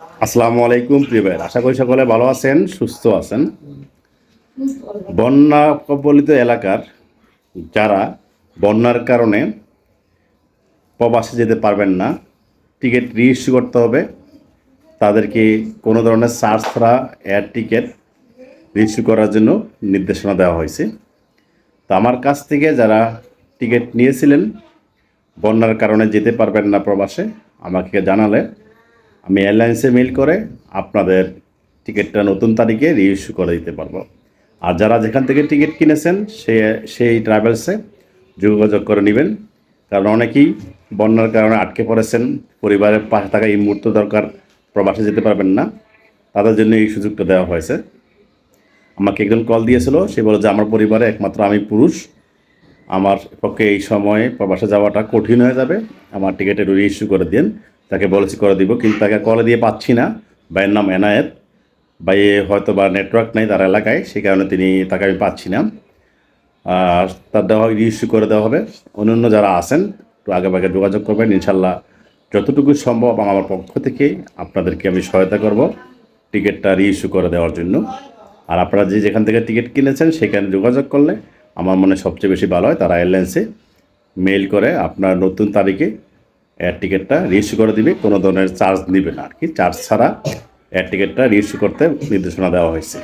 আসসালামু আলাইকুম, প্রিয় ভাইয়ের। আশা করি সকলে ভালো আছেন, সুস্থ আছেন। বন্যা কবলিত এলাকার যারা, বন্যার কারণে প্রবাসে যেতে পারবেন না, টিকিট রিইস্যু করতে হবে। তাদেরকে কোনো ধরনের চার্জ ছাড়া এয়ার টিকিট রিইস্যু করার জন্য নির্দেশনা দেওয়া হয়েছে। তো আমার কাছ থেকে যারা টিকিট নিয়েছিলেন, বন্যার কারণে যেতে পারবেন না প্রবাসে, আমাকে জানালে আমি এয়ারলাইন্সে মেল করে আপনাদের টিকিটটা নতুন তারিখে রিইস্যু করে দিতে পারব। আর যারা যেখান থেকে টিকিট কিনেছেন, সে, সেই ট্রাভেলসে যোগাযোগ করে নেবেন। কারণ অনেকেই বন্যার কারণে আটকে পড়েছেন। পরিবারের পাশে থাকা এই মুহূর্ত দরকার, প্রবাসে যেতে পারবেন না। তাদের জন্য এই সুযোগটা দেওয়া হয়েছে। আমাকে একজন কল দিয়েছিল। সে বলে যে, আমার পরিবারে একমাত্র আমি পুরুষ। আমার পক্ষে এই সময়ে প্রবাসে যাওয়াটা কঠিন হয়ে যাবে। আমার টিকিটের রিইস্যু করে দিন। তাকে বলেছি করে দিব, কিন্তু তাকে কলে দিয়ে পাচ্ছি না। ভাইয়ের নাম এনায়েত। ভাই হয়তো বা নেটওয়ার্ক নেই তার এলাকায়, সেই কারণে তিনি তাকে আমি পাচ্ছি না। আর তার দেওয়া রিইস্যু করে দেওয়া হবে। অন্যান্য যারা আছেন, একটু আগে ভাগে যোগাযোগ করবেন। ইনশাল্লাহ যতটুকু সম্ভব আমার পক্ষ থেকে আপনাদেরকে আমি সহায়তা করব টিকিটটা রিইস্যু করে দেওয়ার জন্য। আর আপনারা যে যেখান থেকে টিকিট কিনেছেন, সেখানে যোগাযোগ করলে আমার মনে সবচেয়ে বেশি ভালো হয়। তারা এয়ারলাইন্সে মেইল করে আপনার নতুন তারিখে এয়ার টিকিটটা রিইস্যু করে দিবে, কোনো ধরনের চার্জ নিবে না আর কি। চার্জ ছাড়া এয়ার টিকিটটা রিইস্যু করতে নির্দেশনা দেওয়া হয়েছে।